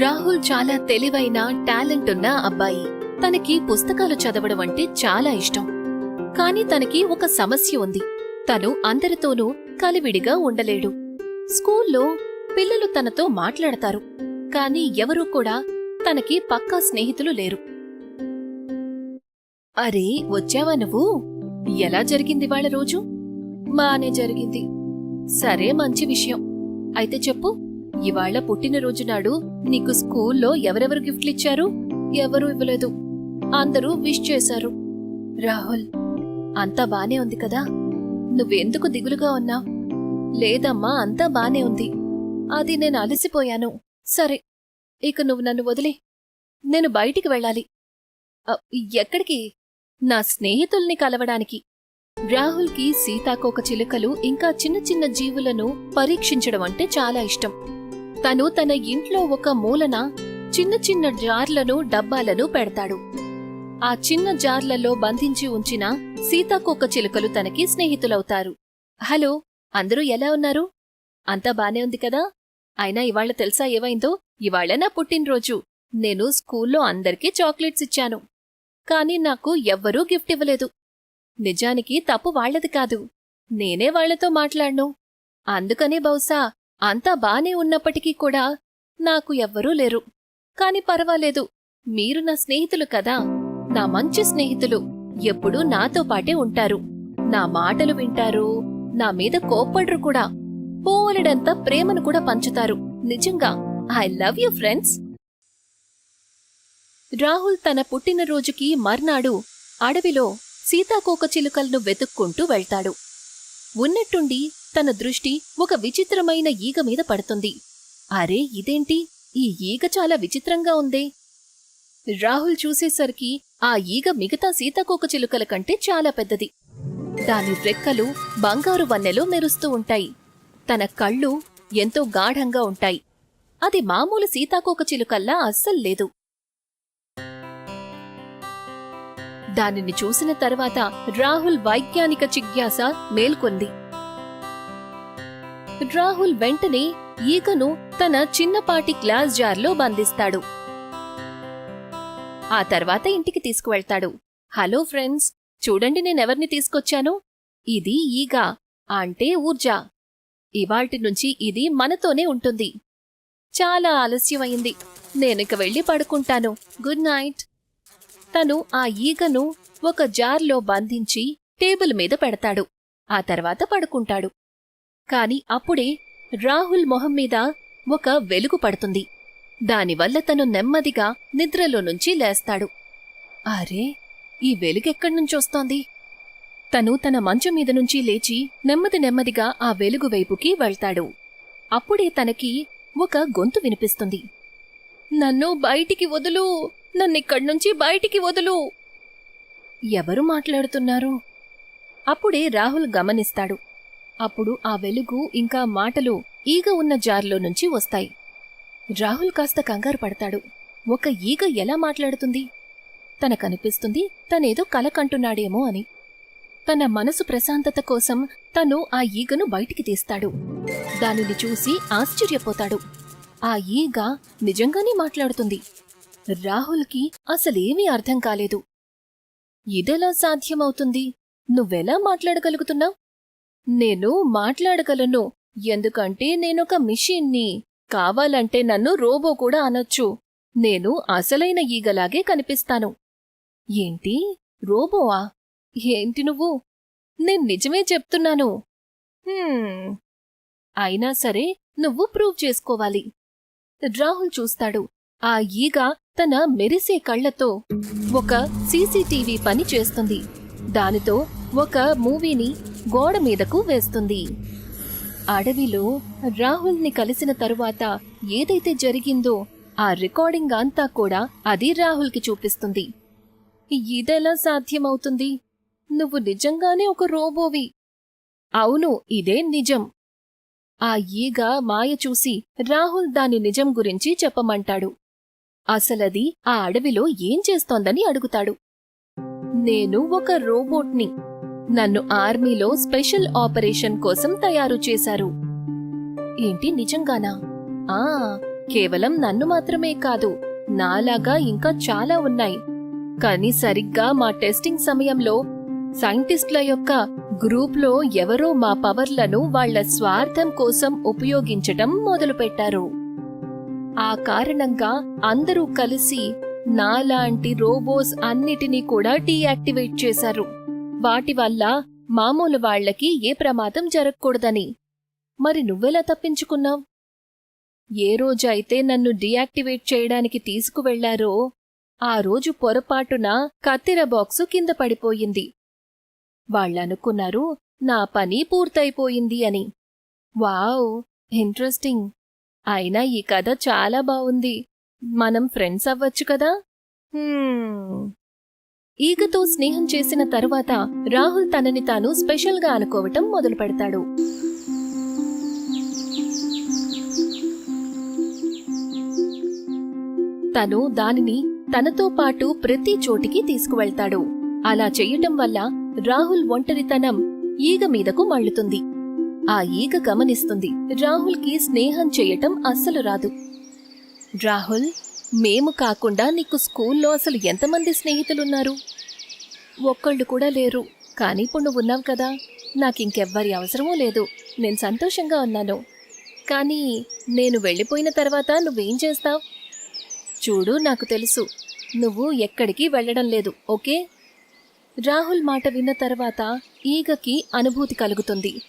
రాహుల్ చాలా తెలివైన టాలెంట్ ఉన్న అబ్బాయి. తనకి పుస్తకాలు చదవడం అంటే చాలా ఇష్టం. కాని తనకి ఒక సమస్య ఉంది. తను అందరితోనూ కలివిడిగా ఉండలేడు. స్కూల్లో పిల్లలు తనతో మాట్లాడతారు. కాని ఎవరూ కూడా తనకి పక్కా స్నేహితులు లేరు. అరే వచ్చావా నువ్వు? ఎలా జరిగింది వాళ్ళ రోజు? బానే జరిగింది. సరే మంచి విషయం. అయితే చెప్పు. ఇవాళ పుట్టినరోజు నాడు నీకు స్కూల్లో ఎవరెవరు గిఫ్ట్లిచ్చారు? ఎవరూ ఇవ్వలేదు. అందరూ విష్ చేశారు. రాహుల్ అంతా బానే ఉంది కదా? నువ్వెందుకు దిగులుగా ఉన్నా? లేదమ్మా అంతా బానే ఉంది. అది నేను అలసిపోయాను. సరే ఇక నువ్వు నన్ను వదిలే. నేను బయటికి వెళ్ళాలి. ఎక్కడికి? నా స్నేహితుల్ని కలవడానికి. రాహుల్కి సీతాకోక చిలుకలు ఇంకా చిన్న చిన్న జీవులను పరీక్షించడం అంటే చాలా ఇష్టం. తను తన ఇంట్లో ఒక మూలన చిన్న చిన్న జార్లను డబ్బాలను పెడతాడు. ఆ చిన్న జార్లలో బంధించి ఉంచిన సీతాకొక్క చిలుకలు తనకి స్నేహితులవుతారు. హలో అందరూ ఎలా ఉన్నారు? అంతా బానే ఉంది కదా? అయినా ఇవాళ తెలుసా ఏవైందో ఇవాళ నా పుట్టినరోజు. నేను స్కూల్లో అందరికీ చాక్లెట్స్ ఇచ్చాను. కానీ నాకు ఎవ్వరూ గిఫ్ట్ ఇవ్వలేదు. నిజానికి తప్పు వాళ్ళది కాదు. నేనే వాళ్ళతో మాట్లాడ్ను. అందుకనే బహుశా అంతా బానే ఉన్నప్పటికీ కూడా నాకు ఎవ్వరూ లేరు. కాని పర్వాలేదు. మీరు నా స్నేహితులు కదా. నా మంచి స్నేహితులు. ఎప్పుడూ నాతో పాటే ఉంటారు. నా మాటలు వింటారు. నా మీద కోప్పడ్రు కూడా. పోలెడంత ప్రేమను కూడా పంచుతారు. నిజంగా I love you friends. Rahul తన పుట్టినరోజుకి మర్నాడు అడవిలో సీతాకోకచిలుకలను వెతుక్కుంటూ వెళ్తాడు. ఉన్నట్టుండి తన దృష్టి ఒక విచిత్రమైన ఈగ మీద పడుతుంది. అరే ఇదేంటి? ఈ ఈగ చాలా విచిత్రంగా ఉందే. రాహుల్ చూసేసరికి ఆ ఈగ మిగతా సీతాకోక చిలుకల కంటే చాలా పెద్దది. దాని రెక్కలు బంగారు వన్నెలో మెరుస్తూ ఉంటాయి. తన కళ్ళు ఎంతో గాఢంగా ఉంటాయి. అది మామూలు సీతాకోక చిలుకల్లా అస్సలు లేదు. దానిని చూసిన తర్వాత రాహుల్ వైజ్ఞానిక జిజ్ఞాస మేల్కొంది. రాహుల్ వెంటనే ఈగను తన చిన్నపాటి గ్లాస్ జార్లో బంధిస్తాడు. ఆ తర్వాత ఇంటికి తీసుకువెళ్తాడు. హలో ఫ్రెండ్స్ చూడండి నేనెవర్ని తీసుకొచ్చాను? ఇది ఈగ అంటే ఊర్జా. ఇవాల్టి నుంచి ఇది మనతోనే ఉంటుంది. చాలా ఆలస్యమైంది. నేనిక వెళ్ళి పడుకుంటాను. Good night. తను ఆ ఈగను ఒక జార్లో బంధించి టేబుల్ మీద పెడతాడు. ఆ తర్వాత పడుకుంటాడు. కాని అప్పుడే రాహుల్ మొహం మీద ఒక వెలుగు పడుతుంది. దానివల్ల తను నెమ్మదిగా నిద్రలో నుంచి లేస్తాడు. అరే ఈ వెలుగెక్కడ్నుంచొస్తోంది తను తన మంచం మీద నుంచి లేచి నెమ్మది నెమ్మదిగా ఆ వెలుగు వైపుకి వెళ్తాడు. అప్పుడే తనకి ఒక గొంతు వినిపిస్తుంది. నన్ను బయటికి వదులు! నన్నిక్కడ్నుంచి బయటికి వదులు! ఎవరు మాట్లాడుతున్నారు? అప్పుడే రాహుల్ గమనిస్తాడు. అప్పుడు ఆ వెలుగు ఇంకా మాటలు ఈగ ఉన్న జార్లో నుంచి వస్తాయి. రాహుల్ కాస్త కంగారు పడతాడు. ఒక ఈగ ఎలా మాట్లాడుతుంది? తనకనిపిస్తుంది తనేదో కలకంటున్నాడేమో అని. తన మనసు ప్రశాంతత కోసం తను ఆ ఈగను బయటికి తీస్తాడు. దానిని చూసి ఆశ్చర్యపోతాడు. ఆ ఈగ నిజంగానే మాట్లాడుతుంది. రాహుల్కి అసలేమీ అర్థం కాలేదు. ఇదెలా సాధ్యమవుతుంది? నువ్వెలా మాట్లాడగలుగుతున్నావు? నేను మాట్లాడగలను. ఎందుకంటే నేనొక మిషిన్ని. కావాలంటే నన్ను రోబో కూడా అనొచ్చు. నేను అసలైన ఈగలాగే కనిపిస్తాను. ఏంటి? రోబోవా? ఏంటి నువ్వు? నేను నిజమే చెప్తున్నాను. అయినా సరే నువ్వు ప్రూవ్ చేసుకోవాలి. రాహుల్ చూస్తాడు. ఆ ఈగ తన మెరిసే కళ్ళతో ఒక సీసీటీవీ పని చేస్తుంది. దానితో ఒక మూవీని గోడ మీదకు వేస్తుంది. అడవిలో రాహుల్ని కలిసిన తరువాత ఏదైతే జరిగిందో ఆ రికార్డింగ్ అంతా కూడా అది రాహుల్కి చూపిస్తుంది. ఇదెలా సాధ్యమవుతుంది? నువ్వు నిజంగానే ఒక రోబోవి. అవును ఇదే నిజం. ఆ ఈగ మాయ చూసి రాహుల్ దాని నిజం గురించి చెప్పమంటాడు. అసలది ఆ అడవిలో ఏం చేస్తోందని అడుగుతాడు. నేను ఒక రోబోట్ని. నన్ను ఆర్మీలో స్పెషల్ ఆపరేషన్ కోసం తయారు చేశారు. ఏంటి నిజంగానా? ఆ కేవలం నన్ను మాత్రమే కాదు నాలాగా ఇంకా చాలా ఉన్నాయి. కానీ సరిగ్గా మా టెస్టింగ్ సమయంలో సైంటిస్టుల యొక్క గ్రూప్లో ఎవరో మా పవర్లను వాళ్ళ స్వార్థం కోసం ఉపయోగించటం మొదలుపెట్టారు. ఆ కారణంగా అందరూ కలిసి నాలాంటి రోబోస్ అన్నిటినీ కూడా డీయాక్టివేట్ చేశారు. వాటి వల్ల మామూలు వాళ్ళకి ఏ ప్రమాదం జరగకూడదని. మరి నువ్వెలా తప్పించుకున్నావ్? ఏ రోజైతే నన్ను డియాక్టివేట్ చేయడానికి తీసుకువెళ్ళారో ఆ రోజు పొరపాటున కత్తెర బాక్సు కింద పడిపోయింది. వాళ్ళనుకున్నారు నా పని పూర్తయిపోయింది అని. Wow interesting. అయినా ఈ కథ చాలా బావుంది. మనం ఫ్రెండ్స్ అవ్వచ్చు కదా? ఈగతో స్నేహం చేసిన తరువాత రాహుల్ తనని తాను స్పెషల్గా అనుకోవటం మొదలు పెడతాడు తను దానిని తనతో పాటు ప్రతి చోటికి తీసుకువెళ్తాడు. అలా చెయ్యటం వల్ల రాహుల్ ఒంటరితనం ఈగ మీదకు మళ్ళుతుంది. ఆ ఈగ గమనిస్తుంది. రాహుల్కి స్నేహం చేయటం అస్సలు రాదు. రాహుల్ మేము కాకుండా నీకు స్కూల్లో అసలు ఎంతమంది స్నేహితులున్నారు? ఒక్కళ్ళు కూడా లేరు. కానీ ఇప్పుడు నువ్వు ఉన్నావు కదా. నాకింకెవ్వరి అవసరమూ లేదు. నేను సంతోషంగా ఉన్నాను. కానీ నేను వెళ్ళిపోయిన తర్వాత నువ్వేం చేస్తావు? చూడు నాకు తెలుసు. నువ్వు ఎక్కడికి వెళ్ళడం లేదు ఓకే? రాహుల్ మాట విన్న తర్వాత ఈగకి అనుభూతి కలుగుతుంది.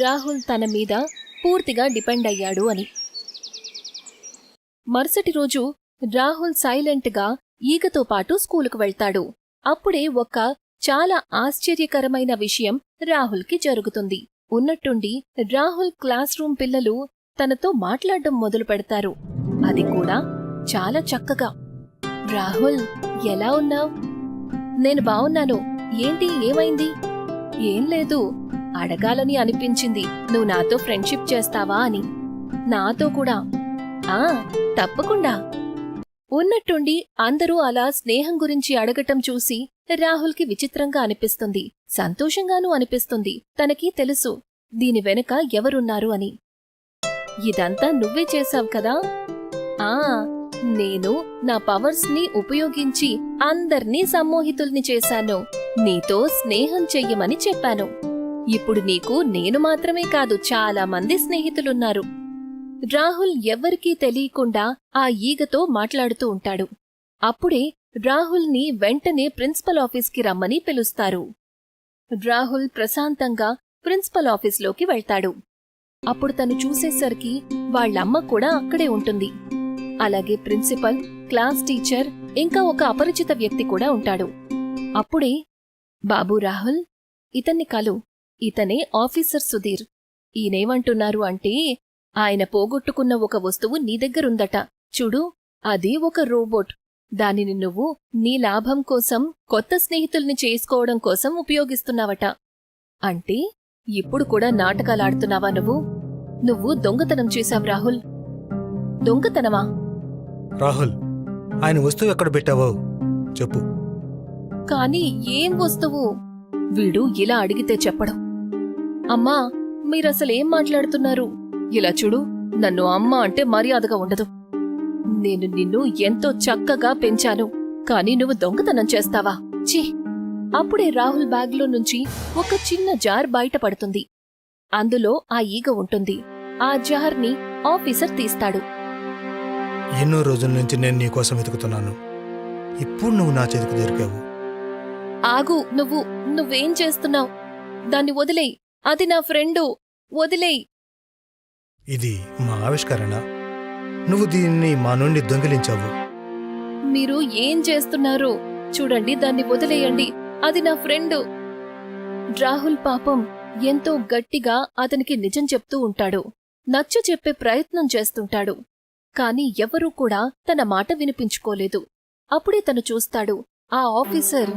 రాహుల్ తన మీద పూర్తిగా డిపెండ్ అయ్యాడు అని. మరుసటి రోజు రాహుల్ సైలెంట్గా ఈగతో పాటు స్కూలుకు వెళ్తాడు. అప్పుడే ఒక చాలా ఆశ్చర్యకరమైన విషయం రాహుల్కి జరుగుతుంది. ఉన్నట్టుండి రాహుల్ క్లాస్ రూమ్ పిల్లలు తనతో మాట్లాడడం మొదలు పెడతారు. అది కూడా చాలా చక్కగా. రాహుల్ ఎలా ఉన్నావు? నేను బావున్నాను. ఏంటి ఏమైంది? ఏం లేదు. అడగాలని అనిపించింది. నువ్వు నాతో ఫ్రెండ్షిప్ చేస్తావా? అని. నాతో కూడా. ఆ తప్పకుండా. ఉన్నట్టుండి అందరూ అలా స్నేహం గురించి అడగటం చూసి రాహుల్కి విచిత్రంగా అనిపిస్తుంది. సంతోషంగానూ అనిపిస్తుంది. తనకి తెలుసు. దీని వెనుక ఎవరున్నారు అని. ఇదంతా నువ్వే చేశావు కదా? ఆ నేను నా పవర్స్ని ఉపయోగించి అందర్నీ సమ్మోహితుల్ని చేశాను. నీతో స్నేహం చెయ్యమని చెప్పాను. ఇప్పుడు నీకు నేను మాత్రమే కాదు చాలా మంది స్నేహితులున్నారు. రాహుల్ ఎవ్వరికీ తెలియకుండా ఆ ఈగతో మాట్లాడుతూ ఉంటాడు. అప్పుడే రాహుల్ని వెంటనే ప్రిన్సిపల్ ఆఫీస్కి రమ్మని పిలుస్తారు. రాహుల్ ప్రశాంతంగా ప్రిన్సిపల్ ఆఫీస్లోకి వెళ్తాడు. అప్పుడు తను చూసేసరికి వాళ్ళమ్మ కూడా అక్కడే ఉంటుంది. అలాగే ప్రిన్సిపల్ క్లాస్ టీచర్ ఇంకా ఒక అపరిచిత వ్యక్తి కూడా ఉంటాడు. అప్పుడే బాబు రాహుల్ ఇతన్ని కలు. ఇతనే ఆఫీసర్ సుధీర్. ఈయనేమంటున్నారు అంటే ఆయన పోగొట్టుకున్న ఒక వస్తువు నీ దగ్గరుందట. చూడు అది ఒక రోబోట్. దానిని నువ్వు నీ లాభం కోసం కొత్త స్నేహితుల్ని చేసుకోవడం కోసం ఉపయోగిస్తున్నావట. అంటే ఇప్పుడు కూడా నాటకాలాడుతున్నావా నువ్వు? నువ్వు దొంగతనం చేశావు రాహుల్. దొంగతనమా? రాహుల్ ఆయన వస్తువు ఎక్కడ పెట్టావో చెప్పు. కానీ ఏం వస్తువు? వీడు ఇలా అడిగితే చెప్పడం. అమ్మా మీరసలేం మాట్లాడుతున్నారు? ఇలా చూడు నన్ను అమ్మ అంటే మర్యాదగా ఉండదు. నేను నిన్ను ఎంతో చక్కగా పెంచాను కానీ నువ్వు దొంగతనం చేస్తావా? ఛీ! అప్పుడే రాహుల్ బ్యాగ్లో నుంచి ఒక చిన్న జార్ బయటపడుతుంది. అందులో ఆ ఈగ ఉంటుంది. ఆ జార్ని ఆఫీసర్ తీస్తాడు. ఎన్నో రోజుల నుంచి నేను నీ కోసం వెతుకుతున్నాను. ఇప్పుడు నువ్వు నా చేతికి దొరికావు. ఆగు నువ్వు నువ్వేం చేస్తున్నావు? దాన్ని వదిలేయ్. అది నా ఫ్రెండు. వదిలేయ్. ఇది మా ఆవిష్కరణ. నువ్వు దీన్ని మా నుండి దొంగిలించావు. మీరు ఏం చేస్తున్నారు చూడండి దాన్ని వదిలేయండి. అది నా ఫ్రెండ్. రాహుల్ పాపం ఎంతో గట్టిగా అతనికి నిజం చెప్తూ ఉంటాడు. నచ్చ చెప్పే ప్రయత్నం చేస్తుంటాడు. కాని ఎవరూ కూడా తన మాట వినిపించుకోలేదు. అప్పుడే తను చూస్తాడు ఆ ఆఫీసర్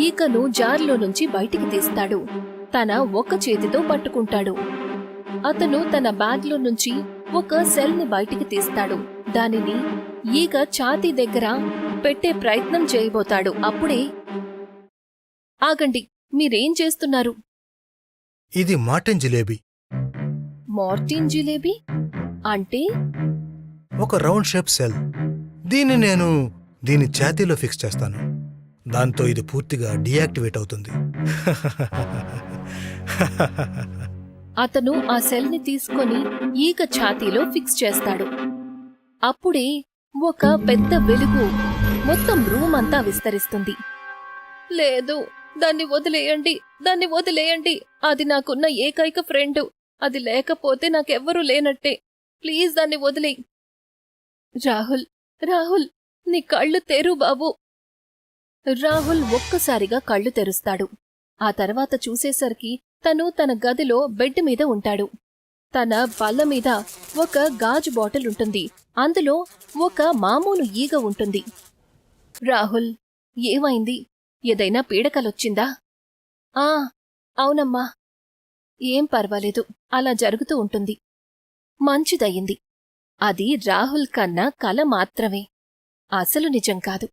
ఈకను జార్లో నుంచి బయటికి తీస్తాడు. తన ఒక్క చేతితో పట్టుకుంటాడు. అతను తన బ్యాగ్లో నుంచి ఒక సెల్ని బయటికి తీస్తాడు. దానిని ఈగ ఛాతీ దగ్గర పెట్టే ప్రయత్నం చేయబోతాడు. అప్పుడే ఆగండి మీరేం చేస్తున్నారు? ఇది మాటన్ జిలేబీ. మార్టిన్ జిలేబీ? అంటే? ఒక రౌండ్ షేప్ సెల్. దీన్ని నేను దీని ఛాతీలో ఫిక్స్ చేస్తాను. దాంతో ఇది పూర్తిగా డీయాక్టివేట్ అవుతుంది. అతను ఆ సెల్ని తీసుకొని ఈక ఛాతీలో ఫిక్స్ చేస్తాడు. అప్పుడే ఒక పెద్ద వెలుగు మొత్తం రూమ్ అంతా విస్తరిస్తుంది. లేదు దాన్ని వదిలేయండి దాన్ని వదిలేయండి. అది నాకున్న ఏకైక ఫ్రెండ్. అది లేకపోతే నాకెవ్వరూ లేనట్టే. ప్లీజ్ దాన్ని వదిలే. రాహుల్ రాహుల్ నీ కళ్ళు తెరు బాబు. రాహుల్ ఒక్కసారిగా కళ్ళు తెరుస్తాడు. ఆ తర్వాత చూసేసరికి తను తన గదిలో బెడ్ మీద ఉంటాడు. తన బల్ల మీద ఒక గాజు బాటిల్ ఉంటుంది. అందులో ఒక మామూలు ఈగ ఉంటుంది. రాహుల్ ఏమైంది? ఏదైనా పీడకలొచ్చిందా? ఆ అవునమ్మా. ఏం పర్వాలేదు. అలా జరుగుతూ ఉంటుంది. మంచిదయ్యింది. అది రాహుల్ కన్నా కల మాత్రమే. అసలు నిజం కాదు.